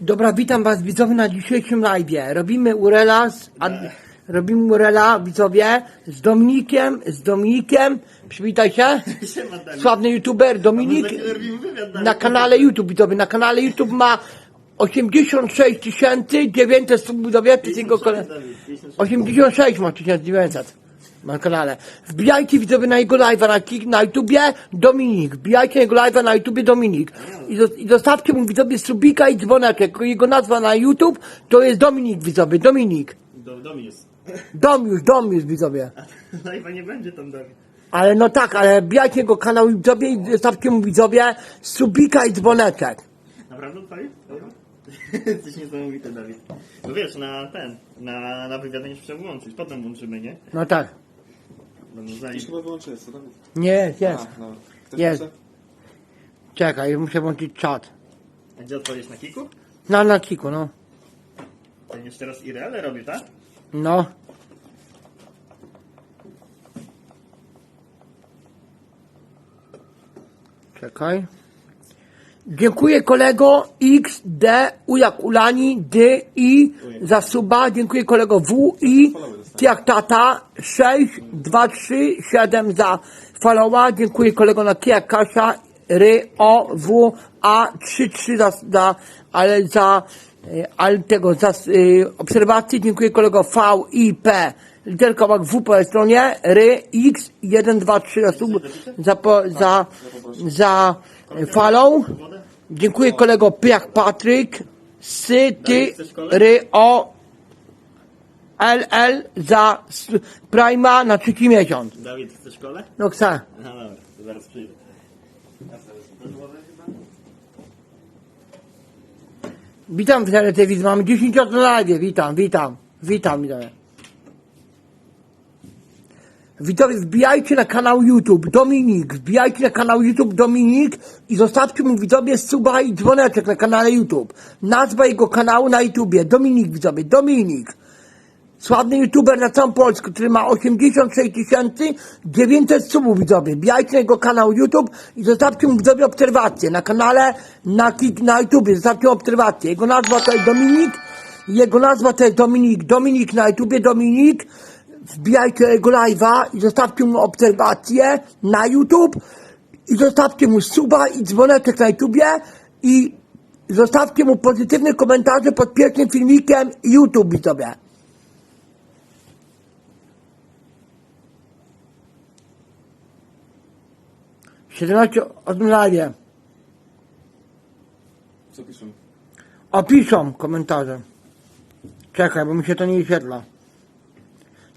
Dobra, witam was widzowie na dzisiejszym live'ie. Robimy Urela z, ad, robimy Urela widzowie z Dominikiem, z Dominikiem, przywitaj się, sławny youtuber Dominik, na kanale YouTube widzowie, na kanale YouTube ma 86 900 subów widzowie, przez jego kole... 86 ma 1900 na kanale. Wbijajcie widzowie na jego live'a na, na YouTubie Dominik. Wbijajcie na jego live'a na YouTubie Dominik. I, do, I zostawcie mu widzowie subika i dzwoneczek. Jego nazwa na YouTube to jest Dominik widzowie. Dominik. Do, dom jest. Domiusz, Domiusz widzowie. Live'a nie będzie tam, Dawid. Ale no tak, ale wbijajcie jego kanał widzowie i zostawcie mu widzowie subika i dzwoneczek. Naprawdę odpalił? Dobra. Jesteś niesamowity, Dawid. No wiesz, na ten, na, na wywiad nie trzeba włączyć, potem włączymy, nie? No tak. Będą zanim. Już chyba wyłączyłeś, co tam? Nie, jest. A, no. Ktoś Jest. chce? Czekaj, muszę włączyć czat. A gdzie odpalisz na kiku? Na, na kiku, no. Ten jeszcze raz Ireale robił, tak? No. Czekaj. Dziękuję kolego. X, D, U jak Ulani, D, I za suba. Dziękuję kolego. W, I, T jak tata, 6, 2, 3, 7 za followa. Dziękuję kolego na jak Kasia, R, O, W, A, 3, 3 za, za ale za, e, ale tego, za obserwację. Dziękuję kolego. V, I, P, literka jak W po stronie, R, X, 1, 2, 3 za sub, za, po, za, za follow. Dziękuję kolego P jak Patryk, Sy, Ty, Ry, O, LL za s- Prima na trzeci miesiąc. Dawid, chcesz szkole? No chcę. Aha, dobra, to zaraz przyjdę. Witam w telewizji, mamy 10 osób na live. Witam, witam, witam, witam. Widzowie, wbijajcie na kanał YouTube Dominik, wbijajcie na kanał YouTube Dominik i zostawcie mu widzowie suba i dzwoneczek na kanale YouTube. Nazwa jego kanału na YouTubie, Dominik widzowie, Dominik. Sławny youtuber na całą Polskę, który ma 86 900 subów widzowie. Wbijajcie na jego kanał YouTube i zostawcie mu widzowie obserwację na kanale na, na YouTubie. Zostawcie mu obserwację. Jego nazwa to jest Dominik. Jego nazwa to jest Dominik. Dominik na YouTubie, Dominik. Wbijajcie jego live'a i zostawcie mu obserwację na YouTube i zostawcie mu suba i dzwoneczek na YouTubie i zostawcie mu pozytywne komentarze pod pierwszym filmikiem YouTube. 17 osób na live. Co piszą? Opiszą komentarze. Czekaj, bo mi się to nie wyświetla.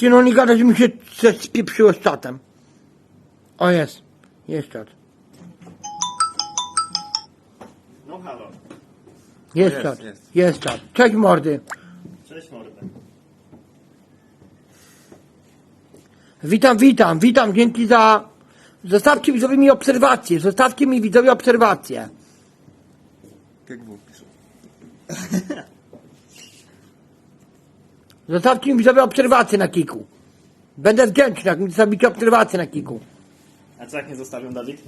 Ty no nie gada, że mi się coś spieprzyło z czatem. O jest. Jest czat. No halo. Jest, Jest, czat. jest. Jest czat. Cześć mordy. Cześć mordę. Witam, witam, witam. Dzięki za... Zostawcie widzowie mi obserwacje. Zostawcie mi widzowie obserwacje. Jak było? Zostawcie mi widzowie obserwacje na kiku. Będę wdzięczny, jak mi zostawicie obserwacje na kiku. A co jak nie zostawią, Dawid?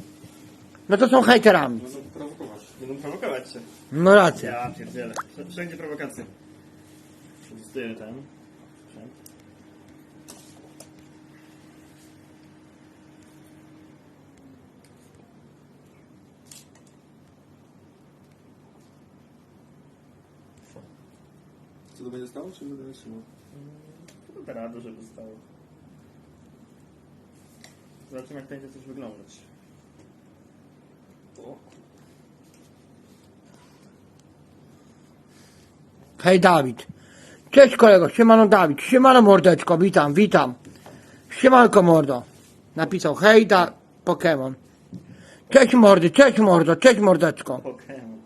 No to są hejterami. Będą prowokować. Będą prowokować się. No racja. Ja pierdzielę. Wsz- Wszędzie prowokacje. Przetestuję ten. Co to będzie stało, czy będę trzymał? To rado, żeby zostało. Zobaczymy jak będzie coś wyglądać. O, Hej Dawid. Cześć kolego, siemano Dawid, siemano mordeczko, witam, witam. Siemanko mordo. Napisał hej da Pokémon. Cześć mordy, cześć mordo, cześć mordeczko. Pokémon.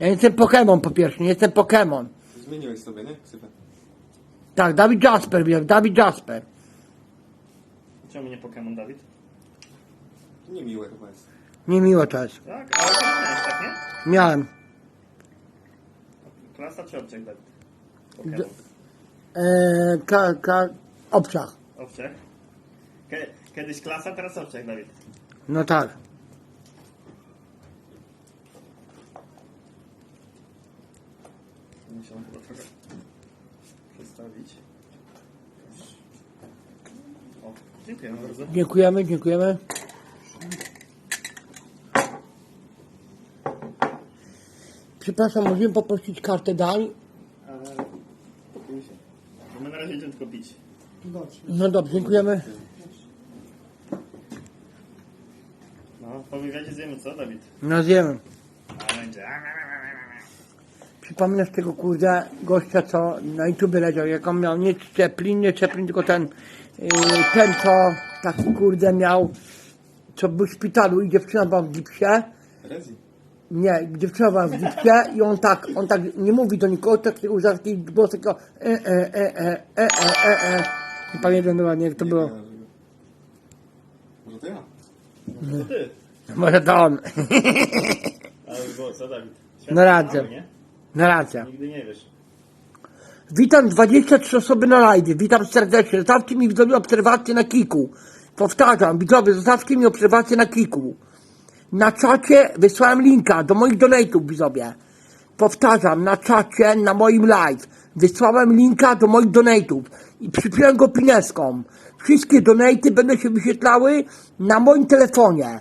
Ja nie jestem Pokémon po pierwsze, nie jestem Pokémon. Zmieniłeś sobie, nie? Ksywę. Tak, Dawid Jasper, wiem, Dawid Jasper. Czemu nie Pokémon, Dawid? To niemiłe chyba jest. Niemiło to jest. Tak, ale to miałeś, tak nie? Miałem. Klasa czy obciach, Dawid? Pokémon. Eee, ka, ka, obciach. Obciach? Ke- Kiedyś klasa, teraz obciach, Dawid. No tak. Musiałem chyba trochę przestawić. O, dziękuję bardzo. Dziękujemy, dziękujemy. Przepraszam, możemy poprosić kartę dań? Się. Bo my na razie idziemy tylko pić. No dobrze, dziękujemy. No, po wywiadzie zjemy co, Dawid? No zjemy. A będzie. Przypominasz tego kurde gościa, co na YouTube leciał, jak on miał nie Chaplin, nie tylko ten, yy, ten co taki kurde miał, co był w szpitalu i dziewczyna była w gipsie. Rezi. Nie, dziewczyna była w gipsie i on tak, on tak nie mówi do nikogo, tak się używa taki głos takiego e, e, e, e, e, e, e, e. Nie pamiętam dokładnie jak to Nie było. Może to ja? No to ty. Może to on. Ale było co, Dawid? No radzę. Mały, nie? Na racja. Nigdy nie wiesz. Witam 23 osoby na live. Witam serdecznie. Zostawcie mi widzowie obserwację na Kiku. Powtarzam, widzowie, zostawcie mi obserwację na Kiku. Na czacie wysłałem linka do moich donate'ów, widzowie. Powtarzam, na czacie, na moim live. Wysłałem linka do moich donate'ów i przypiąłem go pineską. Wszystkie donaty będą się wyświetlały na moim telefonie.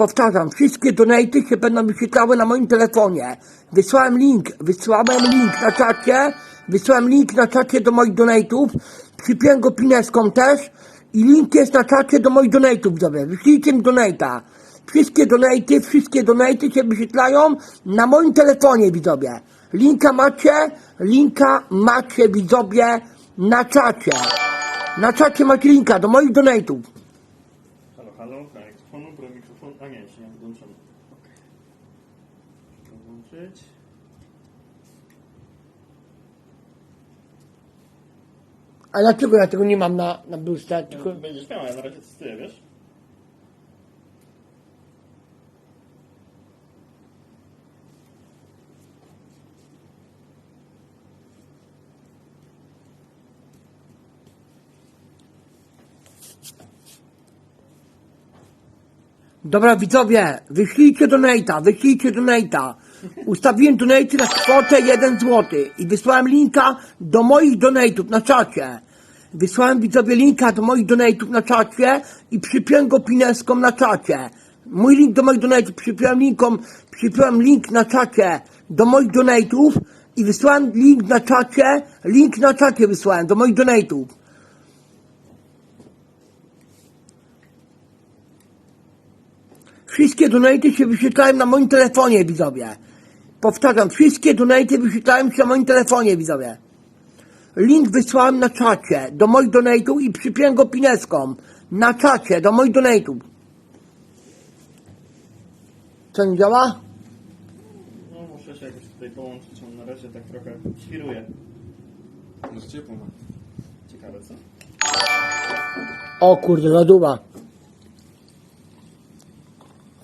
Powtarzam, wszystkie donaty się będą wyświetlały na moim telefonie. Wysłałem link, wysłałem link na czacie, wysłałem link na czacie do moich donatów, przypiąłem go pineską też i link jest na czacie do moich donatów, widzowie. Wyślijcie mi donata. Wszystkie donaty, wszystkie donaty się wyświetlają na moim telefonie, widzowie. Linka macie, linka macie, widzowie, na czacie. Na czacie macie linka do moich donatów. Halo, halo, A nie, jeszcze nie. Okej. Podłączyć. A dlaczego ja tego nie mam na, na bluzce? Tylko... No, będziesz miała, ja na razie testuję, wiesz? Dobra widzowie, wyślijcie donata, wyślijcie donata. Ustawiłem donate na kwotę 1 zł i wysłałem linka do moich donatów na czacie. Wysłałem widzowie linka do moich donatów na czacie i przypiąłem go pineską na czacie. Mój link do moich donatów, przypiąłem linkom, przypiąłem link na czacie do moich donatów i wysłałem link na czacie, link na czacie wysłałem do moich donatów. Wszystkie donaty się wyświetlają na moim telefonie, widzowie. Powtarzam, wszystkie donaty wyświetlają się na moim telefonie, widzowie. Link wysłałem na czacie do moich donatów i przypiąłem go pineską. Na czacie do moich donatów. Co nie działa? No muszę się jakoś tutaj połączyć, on na razie tak trochę świruje. Może ciepło ma. Ciekawe co? O kurde, loduwa.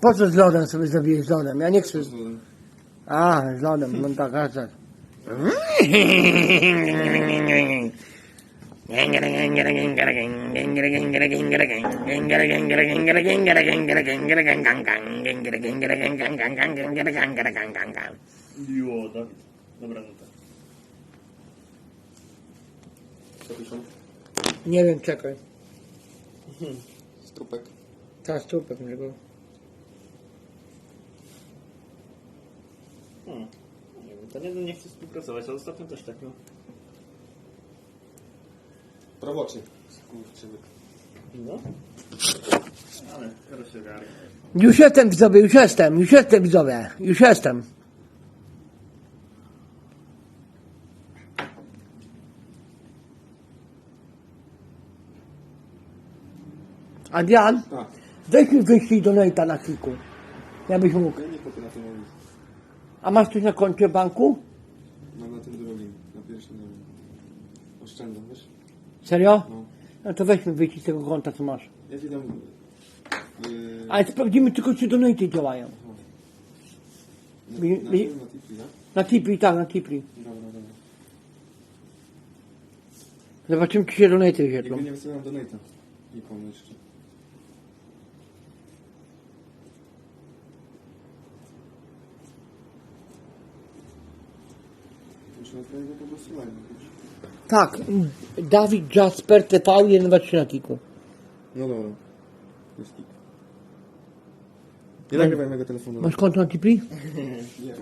Po co z lodem sobie zrobiłeś z lodem? Ja nie chcę. z- A, z lodem, no tak. Dobra, no tak. Co piszą? Nie wiem, czekaj. Strupek. Teraz tu pewnie go. Hmm. Nie wiem, ten jeden nie chce współpracować, ale ostatnio też tak, no. Prawocznie. Skurczybyk. No. Ale teraz się ogarnie. Już jestem widzowie, już jestem, już jestem widzowie, już jestem. Adrian, Tak. weź mi wyślij donata na kliku. Ja byś mógł. Ja nie tym mówić. A masz coś na koncie banku? Mam na tym drugim. Na pierwszym wiem. Oszczędzam, wiesz? Serio? No. No to weź mi wyślij z tego konta, co masz. Ja ci dam... Yy, Ale sprawdzimy tylko, czy donaty działają. na, na, na, tipli, tak? Na Tipri, tak, na Tipri. Dobra, dobra. Zobaczymy, czy się donaty wyświetlą. Jakby nie wysyłam donata. Nikomu jeszcze. Na twojego wiesz? Tak, Dawid Jasper TV 123 na kiku. No dobra. Jest kik. Nie nagrywaj mojego telefonu. Masz konto na Tipli? Nie.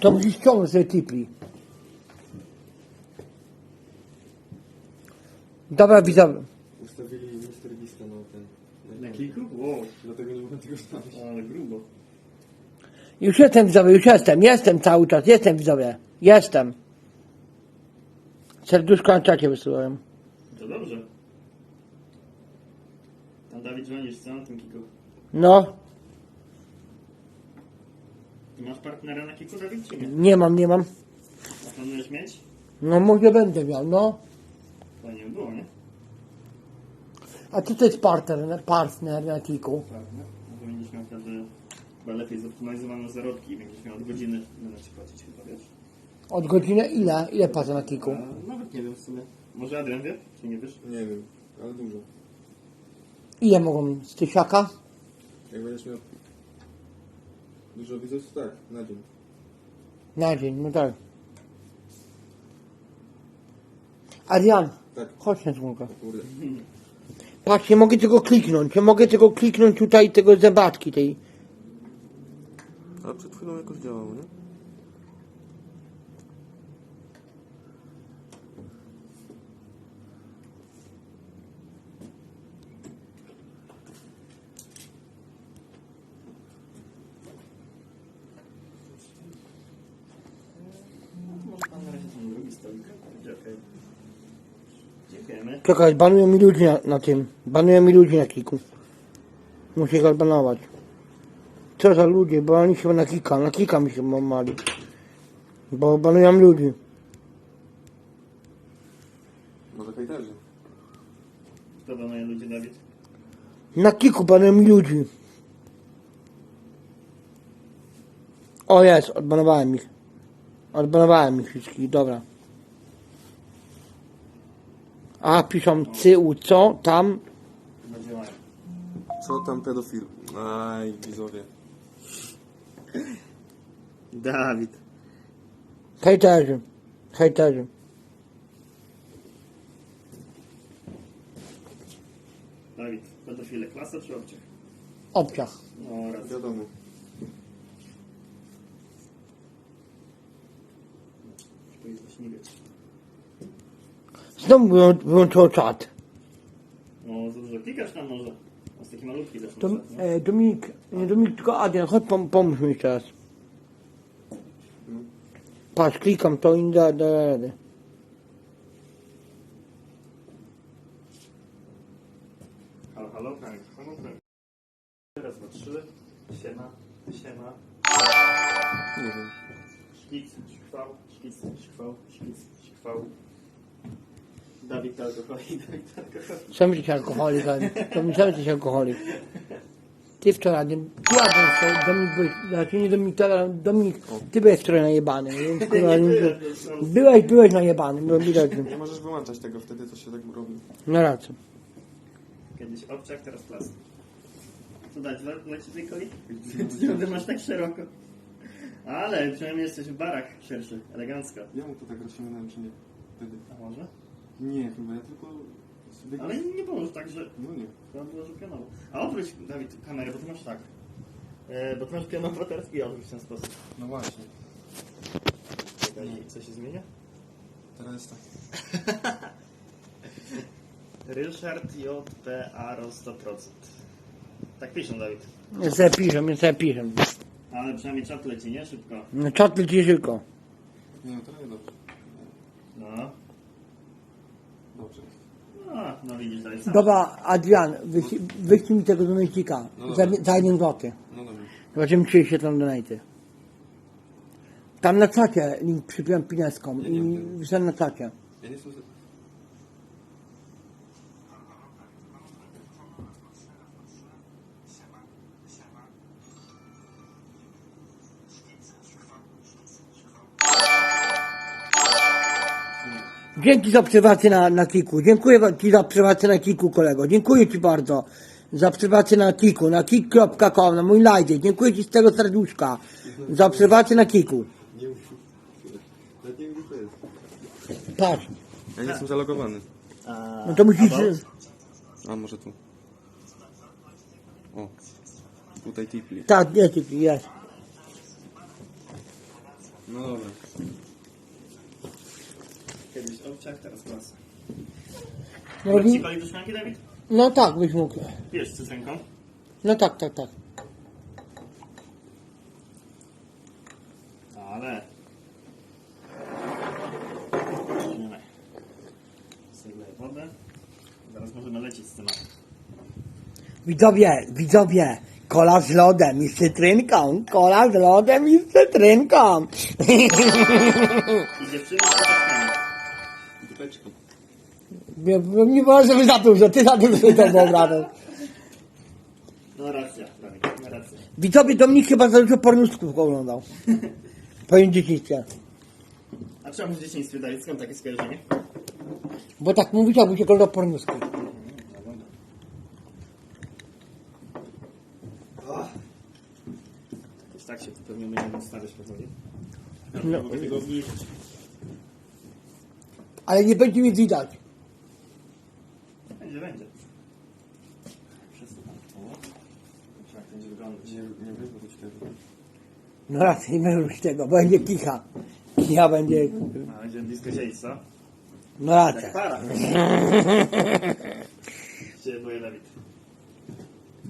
To musisz ściągnąć sobie Tipli. Dobra, widzowie. Ustawili Mr. Beasta na ten. Na kilku? Wow, Dlatego nie mogę tego znaleźć. ale grubo. Już jestem widzowie, już jestem, jestem cały czas, jestem widzowie, jestem. Serduszko na czacie wysyłałem. To dobrze. Tam Dawid dzwonisz, co na tym kiku? No, Ty masz partnera na kiku, Dawid, czy nie? nie mam, nie mam. A planujesz mieć? No może będę miał, no. Fajnie by było, nie? A co to jest partner, partner na kiku? Prawda. No to będziesz miał wtedy chyba lepiej zoptymalizowane zarobki i będziesz miał od godziny, będę ci płacić chyba, wiesz? Od godziny ile? Ile płacę na kiku? A, nawet nie wiem w sumie. Może Adrian wie? Czy nie wiesz? Nie wiem, ale dużo. Ile mogą z tysiaka? Jak będziesz miał dużo widzów, to tak, na dzień. Na dzień, no tak. Adrian, Tak. chodź na. O kurde. Patrz, nie mogę tego kliknąć, nie mogę tego kliknąć tutaj, tego zębatki tej. Ale przed chwilą jakoś działało, nie? No, może pan na razie ten drugi stolik. Będzie okej. Dziękujemy. Czekaj, banują mi ludzi na, na tym. Banują mi ludzi na kiku. Muszę go banować. Co za ludzie, bo oni się na kika, na kika mi się mali. Bo banują ludzi. Może. Kto banuje ludzi, Dawid? Na kiku banują mi ludzi. O jest, odbanowałem ich. Odbanowałem ich wszystkich, dobra. A, piszą cył, co tam? Co tam pedofil? Aj, widzowie. Dawid. Hejterzy. Hejterzy. Dawid, pedofile klasa czy obciach? Obciach. No raz. Wiadomo. Nie wiedzieć. Znowu wyłą- wyłączyło czat. No za dużo klikasz tam może. On jest taki malutki też. Dom, nie? e, Dominik, nie Dominik, tylko Adrian, chodź pom, pomóż mi jeszcze raz. Patrz, klikam to i da, da rady. Dawid alkoholik. Sam jesteś alkoholik, ale to mi sam jesteś alkoholik. Ty wczoraj, wczoraj, Dominik byłeś, znaczy nie Dominik, ale Dominik, ty byłeś wczoraj najebany. Więc, kurwa, nie, byłeś, byłeś najebany, było widać. Nie możesz wyłączać tego, wtedy to się tak robi. No racja. Kiedyś obciach, teraz klas. Co dać le- leci tej coli? Ty masz tak szeroko. Ale przynajmniej jesteś w barach szerszy, elegancko. Ja mu to tak rozciągnąłem, czy nie? Wtedy. A może? Nie, chyba ja tylko... sobie- Ale nie położ tak, że No nie. to było, że pionowo. A odwróć, Dawid, kamerę, bo ty masz tak. E, bo ty masz pionowo teraz i odwróć w ten sposób. No właśnie. Czekaj, co się zmienia? Teraz jest tak. Ryszard JPA roz 100%. Tak piszą, Dawid. Ja sobie piszę, ja sobie piszę. Ale przynajmniej czat leci, nie? Szybko. No czat leci szybko. Nie, no teraz dobrze. No. Dobrze. No, no widzisz, Dawid. sam. Dobra, Adrian, wyślij wyślij mi tego donajcika. No za, dobra. za jeden złoty. No dobra. Zobaczymy, czy się tam donajty. Tam na czacie link przypiąłem pineską Nie, nie, i wysłałem na czacie. Ja nie słyszę... Dzięki za obserwację na, na Kiku. Dziękuję Ci za obserwację na Kiku, kolego. Dziękuję Ci bardzo za obserwację na Kiku, na kik.com, na mój live. Dziękuję Ci z tego serduszka za obserwację na Kiku. Patrz. Ja nie jestem zalogowany. No to musisz... A może tu. O. Tutaj tipli. Tak, jest, jest. No dobra. Owczak, teraz klasa. No, No, ci pali do szklanki, Dawid? no tak, byś mógł. Wiesz, z cytrynką? No tak, tak, tak. Ale... Weźmiemy. Sobie wodę. Zaraz możemy lecieć z tematem. Widzowie, widzowie, kola z lodem i z cytrynką, kola z lodem i z cytrynką. I dziewczyny. Nie, nie może żeby za dużo, ty za dużo to wyobrażasz. No racja, Dawid, ma rację. Widzowie, Dominik chyba za dużo pornusków oglądał. Powiem dzieciństwie. A czemu w dzieciństwie, Dawid, skąd takie skojarzenie? Bo tak mówić, jakby się oglądał pornuski. Jakoś tak się tu pewnie będziemy stawiać powoli. No. No. Mogę tego obniżyć. Ale nie będzie mi widać. Będzie, będzie. Przesuwam. O. Zobaczymy, jak będzie wyglądać. Nie, nie wywróć tego. No raz, nie wyrzuć tego, będzie kicha. Kicha będzie, A, będziemy blisko sieć, co? no racja. Jak para. Cię boję, Dawid.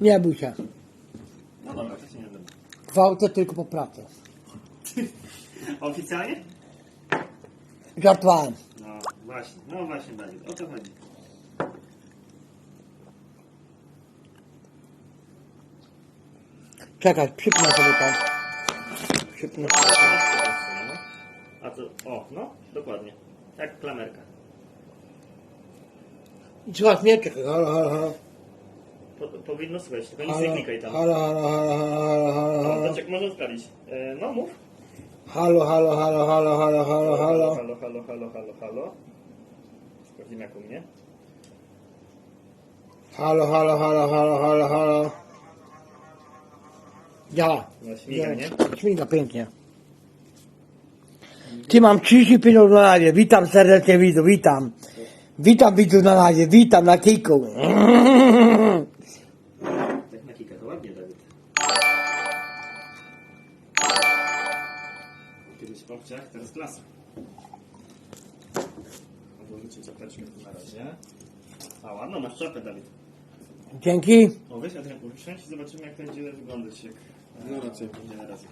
Nie bój się. No dobra, to się nie będę. Gwałcę tylko po pracy. Oficjalnie? Żartowałem. No właśnie, no właśnie, Dawid, o to chodzi. Czekaj, przypnę sobie to. Przypnę. A to, o, no, dokładnie. Jak klamerka. Słuchaj, nie czekaj. Halo, halo, halo. Po, powinno słychać, tylko nic nie klikaj tam. halo, halo, halo, halo, halo, No, halo. czek możemy sprawdzić. E, no mów. Halo, halo, halo, halo, halo, halo, halo. halo, halo, halo, halo, halo. Sprawdzimy jak u mnie. Halo, halo, halo, halo, halo, halo. Działa. No śmiga, nie? Śmiga pięknie. Ty mam 35 osób na live. Witam serdecznie widzów, witam. Witam widzów na live, witam na kiku. Tak na kilka, to ładnie, Dawid. Kiedyś w obciach, teraz klasa. Odłożycie czapeczkę na razie. A ładno, masz czapę, Dawid. Dzięki. O, weź Adrian, usiądź i zobaczymy jak to będzie wyglądać. Jak, e, No raczej. Będzie na razie.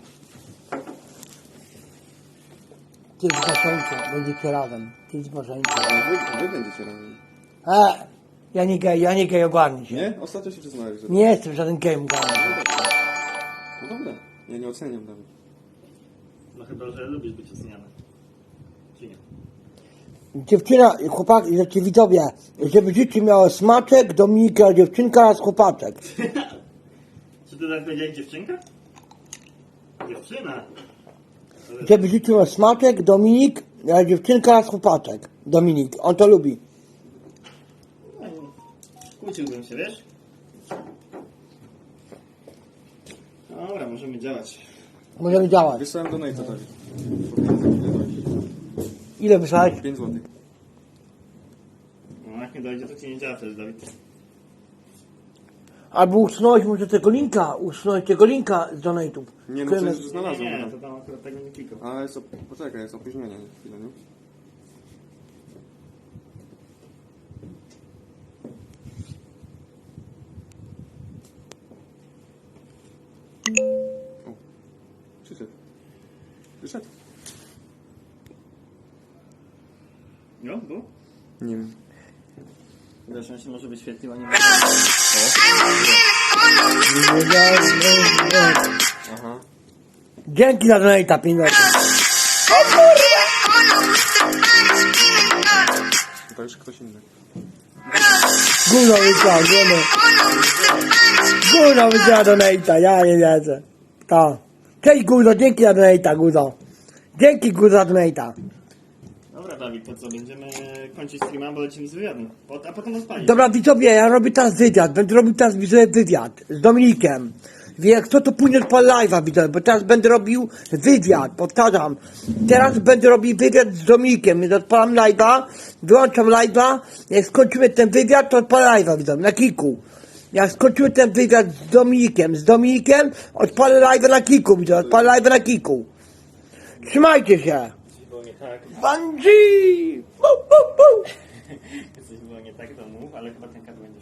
Ty z Baszeńcem, będziecie razem. Ty z Baszeńcem. A wy, wy będziecie razem. E, ja nie gej, ja nie gej, ogarnij się. Nie? Ostatnio się przyznałeś, że... Nie jestem żaden gejem, ogarnij się. No dobra. Ja nie oceniam nawet. No chyba, że lubisz być oceniany. Czy nie? Dziewczyna, chłopak, znaczy widzowie, żeby życie miało smaczek, Dominika, dziewczynka oraz chłopaczek. Czy ty tak powiedziałeś dziewczynka? Dziewczyna? Żeby życie miało smaczek, Dominik, a dziewczynka oraz chłopaczek. Dominik, on to lubi. Kłóciłbym się, wiesz? Dobra, możemy działać. Możemy działać. Wysłałem do Nate'a, Dawid. Powinien za chwilę dojść. Ile wysłałeś? 5 złotych. No jak nie dojdzie, to ci nie działa wtedy, Dawid. Albo usunąłeś może tego linka, usunąłeś tego linka z donate'ów. Nie, no to już Nie, znalazłem. nie, no. to tam akurat tego nie klikał. Ale jest, op- poczekaj, jest opóźnienie. nie? Chwilę, nie? O, przyszedł. Przyszedł? No, był? Nie wiem. Wiesz, on się może wyświetlił, a nie Aha. Dzięki za donate'a, pieniądze. To już ktoś inny. Gówno wysłał, wiemy. Gówno wysłał donate'a, ja nie wierzę. To. Cześć Guzo, dzięki za donate'a, Guzo. Dzięki Guzo za donate'a. To co? Będziemy kończyć streama, bo lecimy z A potem. Dobra widzowie, ja robię teraz wywiad, będę robił teraz widzowie wywiad z Dominikiem. Wie jak co to później odpalę live'a widzowie, bo teraz będę robił wywiad, powtarzam. Teraz będę robił wywiad z Dominikiem, więc odpalam live'a, wyłączam live'a, jak skończymy ten wywiad, to odpalę live'a widzowie, na kiku. Jak skończymy ten wywiad z Dominikiem, z Dominikiem, odpalę live'a na kiku widzowie, odpalę live'a na kiku. Trzymajcie się! Nie tak. Coś było nie tak, to mów, ale chyba ten kadr będzie